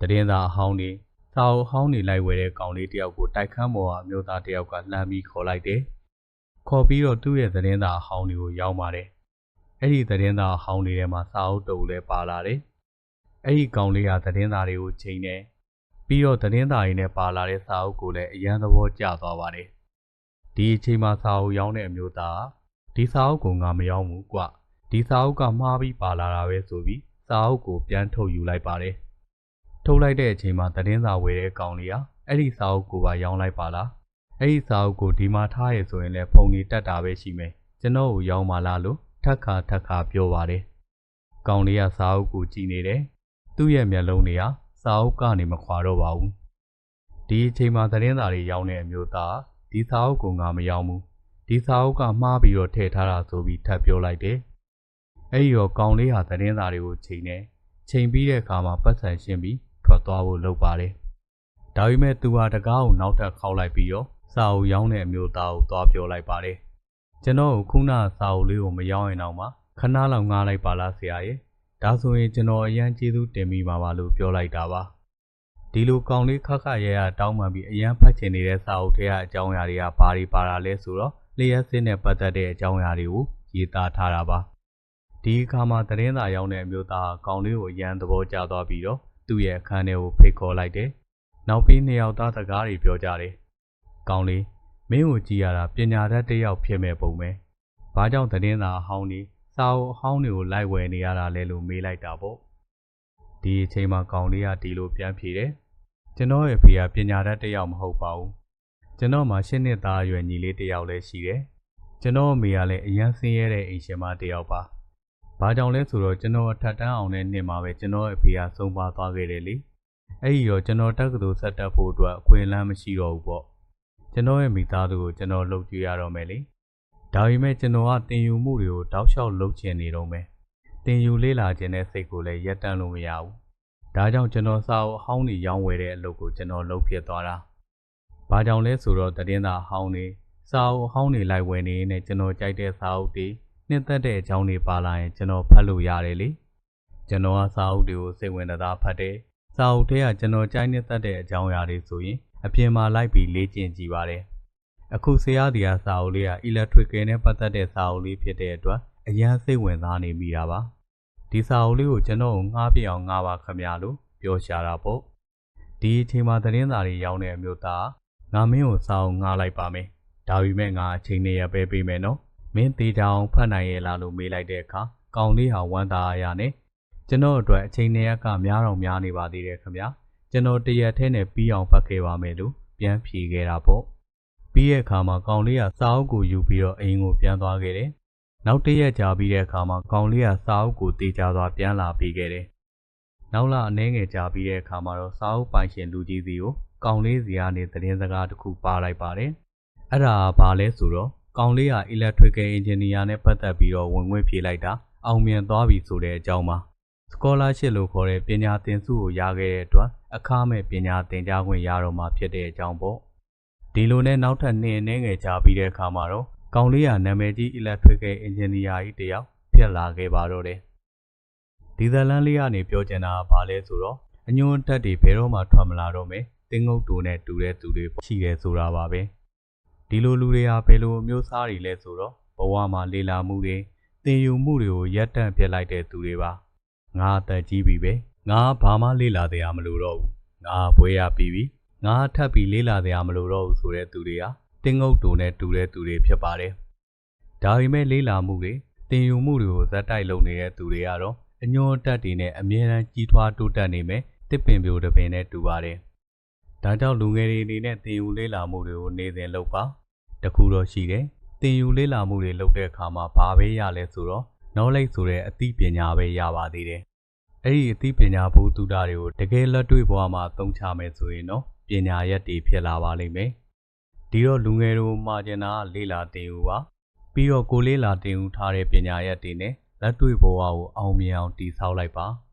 တည်င်းသားအဟောင်းတွေစာအုပ်ဟောင်းတွေလိုက်ဝဲတဲ့ကောင်လေးတယောက်ကိုတိုက်ခန်းပေါ်ကအမျိုးသားတယောက်ကလှမ်းပြီးခေါ်လိုက်တယ်။ခေါ်ပြီးတော့သူ့ရဲ့တည်င်းသားအဟောင်းတွေကိုရောက်ပါတယ်။အဲ့ဒီတည်င်းသားအဟောင်းတွေထဲမှာစာအုပ်တုပ်လည်းပါလာတယ်။အဲ့ဒီကောင်လေးကတည်င်းသားတွေကိုချိန်တယ်။ပြီးတော့တည်င်းသားရင်းနဲ့ပါလာတဲ့စာအုပ်ကိုလည်းအရန်သဘောကျသွားပါတယ်။ဒီအချိန်မှာစာအုပ်ရောင်းတဲ့အမျိုးသားကဒီစာအုပ်ကိုငါမရောင်းဘူးကွ။ဒီစာအုပ်ကမှားပြီးပါလာတာပဲဆိုပြီးစာအုပ်ကိုပြန်ထုတ်ယူလိုက်ပါတယ်။ ထုတ်လိုက်တဲ့အချိန်မှာသတင်းစာဝယ်တဲ့ကောင်လေးကအဲ့ဒီစာအုပ်ကိုပါရောင်းလိုက်ပါလား။အဲ့ဒီစာအုပ်ကိုဒီမှာထားရဆိုရင်လည်းဖုန်ကြီးတက်တာပဲရှိမယ်။ကျွန်တော်ကိုရောင်းပါလားလို့ထက်ခါထက်ခါပြောပါတယ်။ကောင်လေးကစာအုပ်ကိုကြည့်နေတယ်။သူ့ရဲ့မျက်လုံးတွေကစာအုပ်ကနေမခွာတော့ပါဘူး။ဒီအချိန်မှာသတင်းစာတွေရောင်းတဲ့အမျိုးသားဒီစာအုပ်ကိုငါမရောင်းဘူး။ဒီစာအုပ်ကမှားပြီးတော့ထည့်ထားတာဆိုပြီးထပ်ပြောလိုက်တယ်။အဲ့ဒီတော့ကောင်လေးဟာသတင်းစာတွေကိုချိန်နေချိန်ပြီးတဲ့အခါမှာပတ်စံရှင်းပြီး ထွက်သွားဖို့လုပ်ပါတယ်။ဒါပေမဲ့သူဟာတကားကိုနောက်ထပ်ခောက်လိုက်ပြီးတော့စာအုပ်ရောင်းတဲ့အမျိုးသားကိုသွားပြောလိုက်ပါတယ်။ကျွန်တော်ကခုနစာအုပ်လေးကိုမရောင်းရင်တော့မှခဏလောက်ငားလိုက်ပါလားဆရာရဲ့။ဒါဆိုရင်ကျွန်တော်အရန်ကျေးဇူးတင်မိပါပါလို့ပြောလိုက်တာပါ။ဒီလိုကောင်လေးခက်ခက်ရဲရတောင်းပန်ပြီးအရန်ဖတ်ချင်နေတဲ့စာအုပ်ထဲကအကြောင်းအရာတွေကဘာတွေပါတာလဲဆိုတော့လျှက်စစ်နဲ့ပတ်သက်တဲ့အကြောင်းအရာတွေကိုရေးသားထားတာပါ။ဒီအခါမှာသတင်းစာရောက်တဲ့အမျိုးသားကောင်လေးကိုအရန်သဘောကျသွားပြီးတော့ သူ့ရဲ့အခန်းထဲကိုဖိတ်ခေါ်လိုက်တယ်။နောက်ပြီးနှစ်ယောက်သားစကားတွေပြောကြတယ်။ကောင်လေးမင်းကိုကြည့်ရတာပညာတတ်တစ်ယောက်ဖြစ်မဲ့ပုံပဲ။ဘာကြောင့်သတင်းစာအဟောင်းတွေစာအုပ်အဟောင်းတွေကိုလိုက်ဝယ်နေရတာလဲလို့မေးလိုက်တာပေါ့။ဒီအချိန်မှာကောင်လေးကဒီလိုပြန်ဖြေတယ်။ကျွန်တော်ရဲ့ဖေကပညာတတ်တစ်ယောက်မဟုတ်ပါဘူး။ကျွန်တော်မှရှင်းနှစ်သားအရွယ်ညီလေးတစ်ယောက်လည်းရှိတယ်။ကျွန်တော်အမေကလည်းအရန်ဆင်းရဲတဲ့အိမ်ရှင်မတစ်ယောက်ပါ။ ဘာကြောင့်လဲဆိုတော့ကျွန်တော်အထက်တန်းအောင်တဲ့နှစ်မှာပဲကျွန်တော်အဖေကဆုံးပါသွားခဲ့တယ်လေ။အဲ့ဒီတော့ကျွန်တော်တက္ကသိုလ်ဆက်တက်ဖို့အတွက်အခွင့်အလမ်းမရှိတော့ဘူးပေါ့။ကျွန်တော်ရဲ့မိသားစုကိုကျွန်တော်လှုပ်ကြည့်ရတော့မယ်လေ။ဒါပေမဲ့ကျွန်တော်ကတင်ယူမှုတွေကိုတောက်လျှောက်လုပ်ချင်နေတော့မယ်။တင်ယူလေးလာခြင်းတဲ့စိတ်ကိုလည်းရပ်တန့်လို့မရဘူး။ဒါကြောင့်ကျွန်တော်စာအုပ်အဟောင်းတွေရောင်းဝယ်တဲ့အလုပ်ကိုကျွန်တော်လုပ်ဖြစ်သွားတာ။ဘာကြောင့်လဲဆိုတော့တည်င်းသားအဟောင်းတွေစာအုပ်အဟောင်းတွေလိုက်ဝယ်နေနေကျွန်တော်ကြိုက်တဲ့စာအုပ်တွေ နှစ်သက်တဲ့အကြောင်းတွေပါလာရင်ကျွန်တော်ဖတ်လို့ရတယ်လေကျွန်တော်ကစာအုပ်တွေကိုစိတ်ဝင်စားဖတ်တယ်စာအုပ်ထဲကကျွန်တော်ကြိုက်နှစ်သက်တဲ့အကြောင်းအရာတွေဆိုရင်အပြင်မှာလိုက်ပြီးလေ့ကျင့်ကြည့်ပါတယ်အခုဆရာဒီကစာအုပ်လေးက electrical နဲ့ပတ်သက်တဲ့စာအုပ်လေးဖြစ်တဲ့အတွက်အရန်စိတ်ဝင်စားနေမိတာပါဒီစာအုပ်လေးကိုကျွန်တော်ငှားပြအောင်ငှားပါခမရလို့ပြောရှာတာပေါ့ဒီအချိန်မှာသတင်းစာတွေရောင်းတဲ့အမျိုးသားငါမင်းကိုစာအုပ်ငှားလိုက်ပါမယ်ဒါပေမဲ့ငါအချိန်နဲ့ရပဲပေးမယ်နော် မင်းတေချာအောင်ဖတ်နိုင်ရဲ့လားလို့မေးလိုက်တဲ့အခါကောင်လေးဟာဝမ်းသာရနဲ့ကျွန်တော်အတွက်အချိန်နဲ့ရကများတော့များနေပါသေးတယ်ခင်ဗျာကျွန်တော်တရက်ထဲနဲ့ပြီးအောင်ဖတ်ခဲ့ပါမယ်လို့ပြန်ဖြေခဲ့တာပေါ့ပြီးရဲ့အခါမှာကောင်လေးကစာအုပ်ကိုယူပြီးတော့အိမ်ကိုပြန်သွားခဲ့တယ်နောက်တရက်ကြာပြီးတဲ့အခါမှာကောင်လေးကစာအုပ်ကိုတေချာစွာပြန်လာပြီးခဲ့တယ်နောက်လာအနှဲငယ်ကြာပြီးတဲ့အခါမှာတော့စာအုပ်ပိုင်ရှင်လူကြီးစီကိုကောင်လေးစီကနေသတင်းစကားတစ်ခုပါလိုက်ပါတယ်အဲ့ဒါဘာလဲဆိုတော့ ကောင်လေးက electrical engineer နဲ့ပတ်သက်ပြီးတော့ဝင်ခွင့်ဖြေလိုက်တာအောင်မြင်သွားပြီဆိုတဲ့အကြောင်းပါ scholarship လို့ခေါ်တဲ့ပညာသင်ဆုကိုရခဲ့တဲ့အတွက်အခမဲ့ပညာသင်ကြားခွင့်ရတော့မှာဖြစ်တဲ့အကြောင်းပေါ့ဒီလိုနဲ့နောက်ထပ်နှစ်အနည်းငယ်ကြာပြီးတဲ့အခါမှာတော့ကောင်လေးကနာမည်ကြီး electrical engineer ကြီးတယောက်ဖြစ်လာခဲ့ပါတော့တယ်ဒီဇလန်လေးကနေပြောချင်တာကဘာလဲဆိုတော့အညွန့်တက်တွေဘယ်တော့မှထွက်မလာတော့မယ်တင်းငုတ်တူနဲ့တူတဲ့သူတွေရှိတယ်ဆိုတာပါပဲ ဒီလိုလူတွေဟာဘယ်လိုအမျိုးသားတွေလဲဆိုတော့ဘဝမှာလေလာမှုတွေသင်ယူမှုတွေကိုရပ်တန့်ပြစ်လိုက်တဲ့သူတွေပါငါအသက်ကြီးပြီပဲငါဘာမှလေလာတရားမလို့တော့ဘူးငါဘွေးရပြီပြီငါထပ်ပြီးလေလာတရားမလို့တော့ဘူးဆိုတဲ့သူတွေဟာတင်းငုတ်တူနဲ့တူတဲ့သူတွေဖြစ်ပါတယ်ဒါပေမဲ့လေလာမှုတွေသင်ယူမှုတွေကိုဇက်တိုက်လုပ်နေတဲ့သူတွေကတော့အညွန့်တက်တွေနဲ့အမြဲတမ်းကြီးထွားတိုးတက်နေမယ်တစ်ပင်ပြိုတစ်ပင်နဲ့တူပါတယ် ဒါကြောင့်လူငယ်တွေအနေနဲ့သင်ယူလေ့လာမှုတွေကိုနေစဉ်လုပ်ပါတခုတော့ရှိတယ်။သင်ယူလေ့လာမှုတွေလုပ်တဲ့အခါမှာဘာပဲရလဲဆိုတော့ knowledge ဆိုတဲ့အသိပညာပဲရပါသေးတယ်။အဲ့ဒီအသိပညာဘုသူတာတွေကိုတကယ်လက်တွေ့ဘဝမှာသုံးချမယ်ဆိုရင်တော့ပညာရက်တွေဖြစ်လာပါလိမ့်မယ်။ဒီတော့လူငယ်တို့မှာကျင်တာလေ့လာသင်ယူပါ။ပြီးတော့ကိုလေ့လာသင်ယူထားတဲ့ပညာရက်တွေနဲ့လက်တွေ့ဘဝကိုအောင်မြင်အောင်တည်ဆောက်လိုက်ပါ။